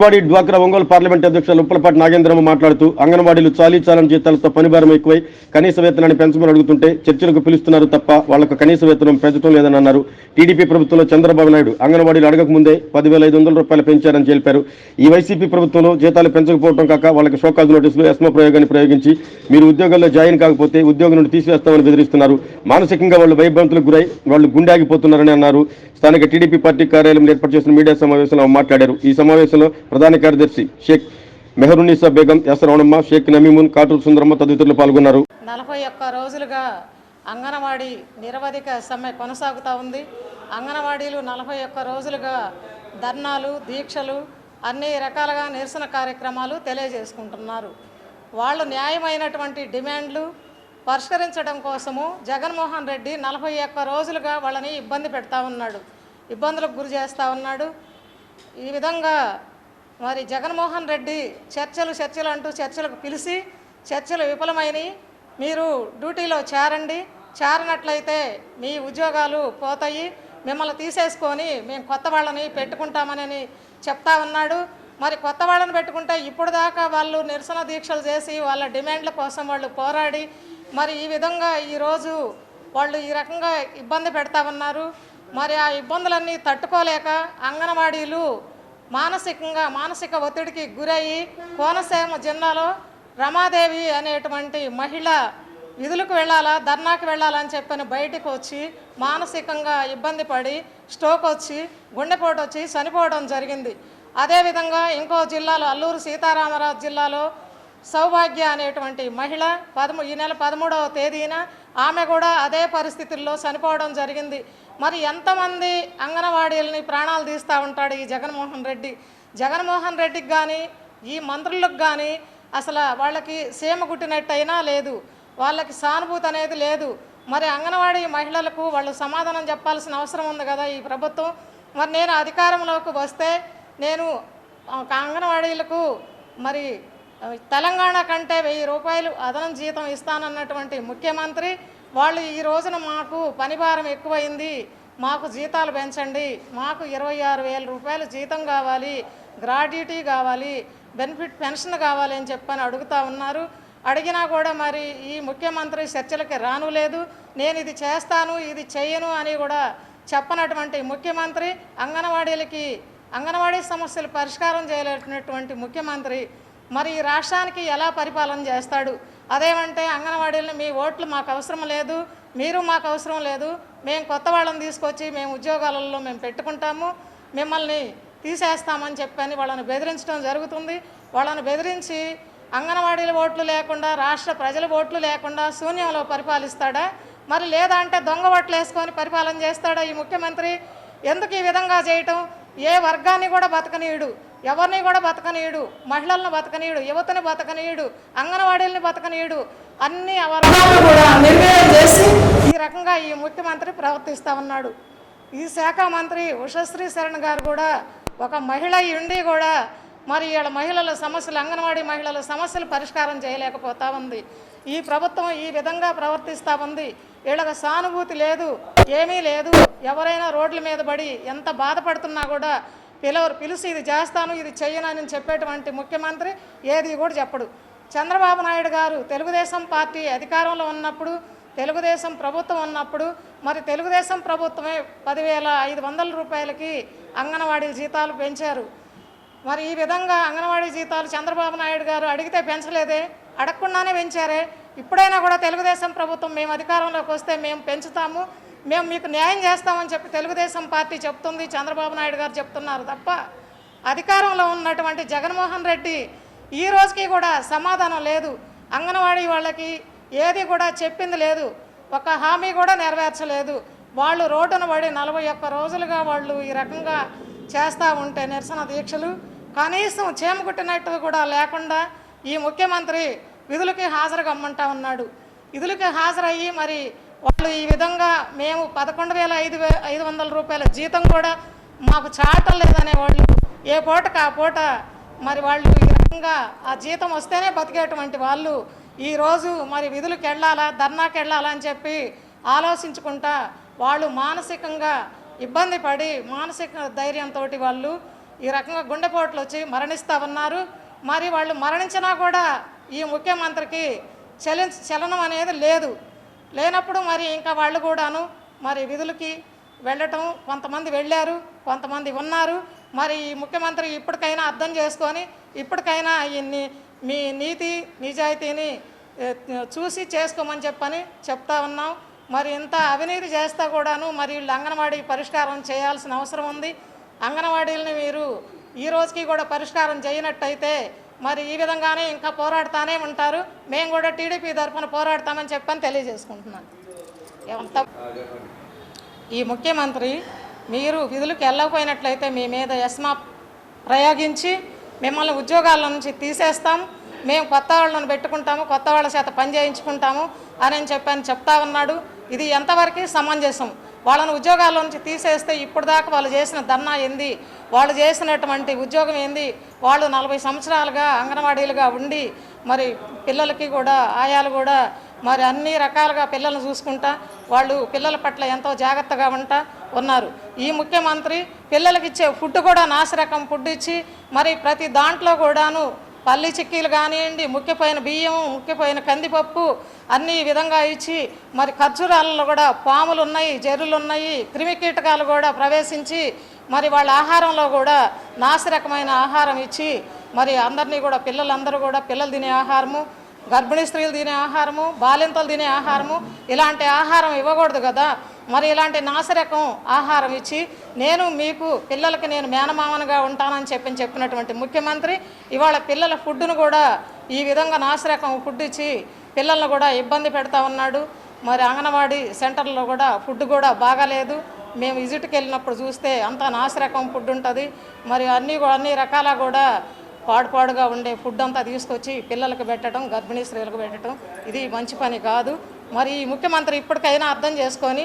అంగన్వాడీ డ్వాక్రా ఒంగోలు పార్లమెంట్ అధ్యక్షులు ఉప్పలపాటి నాగేంద్రమ్మ మాట్లాడుతూ అంగన్వాడీలు చాలీ చాలని జీతాలతో పనిభారం ఎక్కువై కనీస వేతనాన్ని పెంచమని అడుగుతుంటే చర్చలకు పిలుస్తున్నారు తప్ప వాళ్ళకు కనీస వేతనం పెంచడం లేదని అన్నారు టీడీపీ ప్రభుత్వంలో చంద్రబాబు నాయుడు అంగన్వాడీలు అడగక ముందే పదివేల ఐదు వందల రూపాయలు పెంచారని తెలిపారు. ఈ వైసీపీ ప్రభుత్వంలో జీతాలు పెంచకపోవడం కాక వాళ్ళకి షోకాజ్ నోటీసులు ఎస్మో ప్రయోగాన్ని ప్రయోగించి మీరు ఉద్యోగాల్లో జాయిన్ కాకపోతే ఉద్యోగం నుండి తీసివేస్తామని బెదిరిస్తున్నారు. మానసికంగా వాళ్ళు భయభ్రాంతులకు గురై వాళ్ళు గుండె ఆగిపోతున్నారని అన్నారు. స్థానిక టీడీపీ పార్టీ కార్యాలయంలో ఏర్పాటు చేసిన మీడియా సమావేశంలో మాట్లాడారు. ఈ సమావేశంలో ప్రధాన కార్యదర్శి షేక్ మెహరునిసా బేగం ఎస్ షేక్ నమీమున్ కాటూరు సుందరమ్మ తదితరులు పాల్గొన్నారు. నలభై ఒక్క రోజులుగా అంగన్వాడీ నిరవధిక సమ్మె కొనసాగుతూ ఉంది. అంగన్వాడీలు నలభై ఒక్క రోజులుగా ధర్నాలు దీక్షలు అన్ని రకాలుగా నిరసన కార్యక్రమాలు తెలియజేసుకుంటున్నారు. వాళ్ళు న్యాయమైనటువంటి డిమాండ్లు పరిష్కరించడం కోసము జగన్మోహన్ రెడ్డి నలభై ఒక్క రోజులుగా వాళ్ళని ఇబ్బంది పెడతా ఉన్నాడు. ఇబ్బందులకు గురి చేస్తూ ఉన్నాడు. ఈ విధంగా మరి జగన్మోహన్ రెడ్డి చర్చలు చర్చలు అంటూ చర్చలకు పిలిచి చర్చలు విఫలమైనవి మీరు డ్యూటీలో చేరండి. చేరనట్లయితే మీ ఉద్యోగాలు పోతాయి. మిమ్మల్ని తీసేసుకొని మేము కొత్త వాళ్ళని పెట్టుకుంటామని చెప్తా ఉన్నాడు. మరి కొత్త వాళ్ళని పెట్టుకుంటే ఇప్పుడు దాకా వాళ్ళు నిరసన దీక్షలు చేసి వాళ్ళ డిమాండ్ల కోసం వాళ్ళు పోరాడి మరి ఈ విధంగా ఈరోజు వాళ్ళు ఈ రకంగా ఇబ్బంది పెడతా ఉన్నారు. మరి ఆ ఇబ్బందులన్నీ తట్టుకోలేక అంగన్వాడీలు మానసికంగా మానసిక ఒత్తిడికి గురయ్యి కోనసీమ జిల్లాలో రమాదేవి అనేటువంటి మహిళ విధులకు వెళ్ళాలా ధర్నాకి వెళ్ళాలని చెప్పని బయటకు వచ్చి మానసికంగా ఇబ్బంది పడి స్ట్రోక్ వచ్చి గుండెపోటు వచ్చి చనిపోవడం జరిగింది. అదేవిధంగా ఇంకో జిల్లాలో అల్లూరు సీతారామరాజు జిల్లాలో సౌభాగ్య అనేటువంటి మహిళ పదమూ ఈ నెల పదమూడవ తేదీన ఆమె కూడా అదే పరిస్థితుల్లో చనిపోవడం జరిగింది. మరి ఎంతమంది అంగన్వాడీలని ప్రాణాలు తీస్తూ ఉంటాడు ఈ జగన్మోహన్ రెడ్డి? జగన్మోహన్ రెడ్డికి కానీ ఈ మంత్రులకు కానీ అసలు వాళ్ళకి సీమ గుట్టినట్టయినా లేదు. వాళ్ళకి సానుభూతి అనేది లేదు. మరి అంగన్వాడీ మహిళలకు వాళ్ళు సమాధానం చెప్పాల్సిన అవసరం ఉంది కదా ఈ ప్రభుత్వం? మరి నేను అధికారంలోకి వస్తే నేను అంగన్వాడీలకు మరి తెలంగాణ కంటే వెయ్యి రూపాయలు అదనం జీతం ఇస్తానన్నటువంటి ముఖ్యమంత్రి వాళ్ళు ఈ రోజున మాకు పనిభారం ఎక్కువైంది. మాకు జీతాలు పెంచండి. మాకు ఇరవై ఆరు వేల రూపాయలు జీతం కావాలి గ్రాడ్యుటీ కావాలి బెనిఫిట్ పెన్షన్ కావాలి అని చెప్పని అడుగుతా ఉన్నారు. అడిగినా కూడా మరి ఈ ముఖ్యమంత్రి చర్చలకి రాను లేదు నేను ఇది చేస్తాను ఇది చేయను అని కూడా చెప్పనటువంటి ముఖ్యమంత్రి అంగన్వాడీలకి అంగన్వాడీ సమస్యలు పరిష్కారం చేయలేనటువంటి ముఖ్యమంత్రి మరి ఈ రాష్ట్రానికి ఎలా పరిపాలన చేస్తాడు? అదేమంటే అంగన్వాడీలను మీ ఓట్లు మాకు అవసరం లేదు మీరు మాకు అవసరం లేదు మేము కొత్త వాళ్ళని తీసుకొచ్చి మేము ఉద్యోగాలలో మేము పెట్టుకుంటాము మిమ్మల్ని తీసేస్తామని చెప్పని వాళ్ళని బెదిరించడం జరుగుతుంది. వాళ్ళని బెదిరించి అంగన్వాడీల ఓట్లు లేకుండా రాష్ట్ర ప్రజల ఓట్లు లేకుండా శూన్యంలో పరిపాలిస్తాడా? మరి లేదా అంటే దొంగ ఓట్లు వేసుకొని పరిపాలన చేస్తాడా ఈ ముఖ్యమంత్రి? ఎందుకు ఈ విధంగా చేయటం? ఏ వర్గాన్ని కూడా బతకనీయుడు. ఎవరిని కూడా బతకనీయుడు మహిళలను బతకనీయుడు యువతని బతకనీయుడు అంగన్వాడీలని బతకనీయుడు అన్ని వర్గాలను కూడా నిర్వీర్యం చేసి ఈ రకంగా ఈ ముఖ్యమంత్రి ప్రవర్తిస్తూ ఉన్నాడు. ఈ శాఖ మంత్రి ఉషశ్రీ శరణ్ గారు కూడా ఒక మహిళ ఉండి కూడా మరి వీళ్ళ మహిళల సమస్యలు అంగన్వాడీ మహిళల సమస్యలు పరిష్కారం చేయలేకపోతా ఉంది. ఈ ప్రభుత్వం ఈ విధంగా ప్రవర్తిస్తూ ఉంది. వీళ్ళకి సానుభూతి లేదు ఏమీ లేదు. ఎవరైనా రోడ్ల మీద పడి ఎంత బాధపడుతున్నా కూడా పిలవరు పిలిచి ఇది చేస్తాను ఇది చెయ్యనని చెప్పేటువంటి ముఖ్యమంత్రి ఏది కూడా చెప్పడు. చంద్రబాబు నాయుడు గారు తెలుగుదేశం పార్టీ అధికారంలో ఉన్నప్పుడు తెలుగుదేశం ప్రభుత్వం ఉన్నప్పుడు మరి తెలుగుదేశం ప్రభుత్వమే పదివేల ఐదు వందల రూపాయలకి అంగన్వాడీ జీతాలు పెంచారు. మరి ఈ విధంగా అంగన్వాడీ జీతాలు చంద్రబాబు నాయుడు గారు అడిగితే పెంచలేదే అడగకుండానే పెంచారే. ఇప్పుడైనా కూడా తెలుగుదేశం ప్రభుత్వం మేము అధికారంలోకి వస్తే మేము పెంచుతాము మేము మీకు న్యాయం చేస్తామని చెప్పి తెలుగుదేశం పార్టీ చెప్తుంది చంద్రబాబు నాయుడు గారు చెప్తున్నారు తప్ప అధికారంలో ఉన్నటువంటి జగన్మోహన్ రెడ్డి ఈ రోజుకి కూడా సమాధానం లేదు. అంగన్వాడీ వాళ్ళకి ఏది కూడా చెప్పింది లేదు. ఒక హామీ కూడా నెరవేర్చలేదు. వాళ్ళు రోడ్డున పడి నలభై ఒక్క రోజులుగా వాళ్ళు ఈ రకంగా చేస్తూ ఉంటే నిరసన దీక్షలు కనీసం చేమకుట్టినట్టు కూడా లేకుండా ఈ ముఖ్యమంత్రి విధులకి హాజరు కమ్మంటా ఉన్నాడు. విధులకి హాజరయ్యి మరి వాళ్ళు ఈ విధంగా మేము పదకొండు వేల ఐదు వే ఐదు వందల రూపాయల జీతం కూడా మాకు చాటం లేదనే వాళ్ళు ఏ పూటకు ఆ పూట మరి వాళ్ళు ఈ రకంగా ఆ జీతం వస్తేనే బతికేటువంటి వాళ్ళు. ఈరోజు మరి విధులకు వెళ్ళాలా ధర్నాకి వెళ్ళాలా అని చెప్పి ఆలోచించుకుంటా వాళ్ళు మానసికంగా ఇబ్బంది పడి మానసిక ధైర్యంతో వాళ్ళు ఈ రకంగా గుండెపోట్లు వచ్చి మరణిస్తూ ఉన్నారు. మరి వాళ్ళు మరణించినా కూడా ఈ ముఖ్యమంత్రికి చలి చలనం అనేది లేదు. లేనప్పుడు మరి ఇంకా వాళ్ళు కూడాను మరి విధులకి వెళ్ళటం కొంతమంది వెళ్ళారు కొంతమంది ఉన్నారు. మరి ఈ ముఖ్యమంత్రి ఇప్పటికైనా అర్థం చేసుకొని ఇప్పటికైనా ఇన్ని మీ నీతి నిజాయితీని చూసి చేసుకోమని చెప్పని చెప్తా ఉన్నాం. మరి ఇంత అవినీతి చేస్తా కూడాను మరి వీళ్ళు అంగన్వాడీ పరిష్కారం చేయాల్సిన అవసరం ఉంది. అంగన్వాడీలని మీరు ఈ రోజుకి కూడా పరిష్కారం చేయనట్టయితే మరి ఈ విధంగానే ఇంకా పోరాడుతూనే ఉంటారు. మేము కూడా టీడీపీ తరఫున పోరాడతామని చెప్పని తెలియజేసుకుంటున్నాను. ఏమంతా ఈ ముఖ్యమంత్రి మీరు విధులకు వెళ్ళకపోయినట్లయితే మీ మీద యస్మా ప్రయోగించి మిమ్మల్ని ఉద్యోగాల నుంచి తీసేస్తాం. మేము కొత్త వాళ్ళని పెట్టుకుంటాము కొత్త వాళ్ళ చేత పని చేయించుకుంటాము అని చెప్పని చెప్తా ఉన్నాడు. ఇది ఎంతవరకు సమంజసం? వాళ్ళని ఉద్యోగాల నుంచి తీసేస్తే ఇప్పటిదాకా దాకా వాళ్ళు చేసిన ధర్నా ఏంది? వాళ్ళు చేసినటువంటి ఉద్యోగం ఏంది? వాళ్ళు నలభై సంవత్సరాలుగా అంగన్వాడీలుగా ఉండి మరి పిల్లలకి కూడా ఆయాలు కూడా మరి అన్ని రకాలుగా పిల్లల్ని చూసుకుంటా వాళ్ళు పిల్లల పట్ల ఎంతో జాగ్రత్తగా ఉంటా ఉన్నారు. ఈ ముఖ్యమంత్రి పిల్లలకి ఇచ్చే ఫుడ్ కూడా నాసిరకం ఫుడ్ ఇచ్చి మరి ప్రతి దాంట్లో కూడాను పల్లి చిక్కీలు కానివ్వండి ముఖ్యపైన బియ్యం ముఖ్యపైన కందిపప్పు అన్ని విధంగా ఇచ్చి మరి ఖర్జూరాలలో కూడా పాములు ఉన్నాయి జర్రులు ఉన్నాయి క్రిమికీటకాలు కూడా ప్రవేశించి మరి వాళ్ళ ఆహారంలో కూడా నాసిరకమైన ఆహారం ఇచ్చి మరి అందరినీ కూడా పిల్లలందరూ కూడా పిల్లలు తినే ఆహారము గర్భిణీ స్త్రీలు తినే ఆహారము బాలింతలు తినే ఆహారము ఇలాంటి ఆహారం ఇవ్వకూడదు కదా. మరి ఇలాంటి నాసిరకం ఆహారం ఇచ్చి నేను మీకు పిల్లలకి నేను మేనమామనుగా ఉంటానని చెప్పి చెప్పినటువంటి ముఖ్యమంత్రి ఇవాళ పిల్లల ఫుడ్ను కూడా ఈ విధంగా నాసిరకం ఫుడ్ ఇచ్చి పిల్లల్ని కూడా ఇబ్బంది పెడతా ఉన్నాడు. మరి అంగన్వాడీ సెంటర్లో కూడా ఫుడ్ కూడా బాగాలేదు. మేము విజిట్కి వెళ్ళినప్పుడు చూస్తే అంతా నాసిరకం ఫుడ్ ఉంటుంది. మరి అన్ని అన్ని రకాల కూడా పాడుపాడుగా ఉండే ఫుడ్ అంతా తీసుకొచ్చి పిల్లలకు పెట్టడం గర్భిణీ స్త్రీలకు పెట్టడం ఇది మంచి పని కాదు. మరి ఈ ముఖ్యమంత్రి ఇప్పటికైనా అర్థం చేసుకొని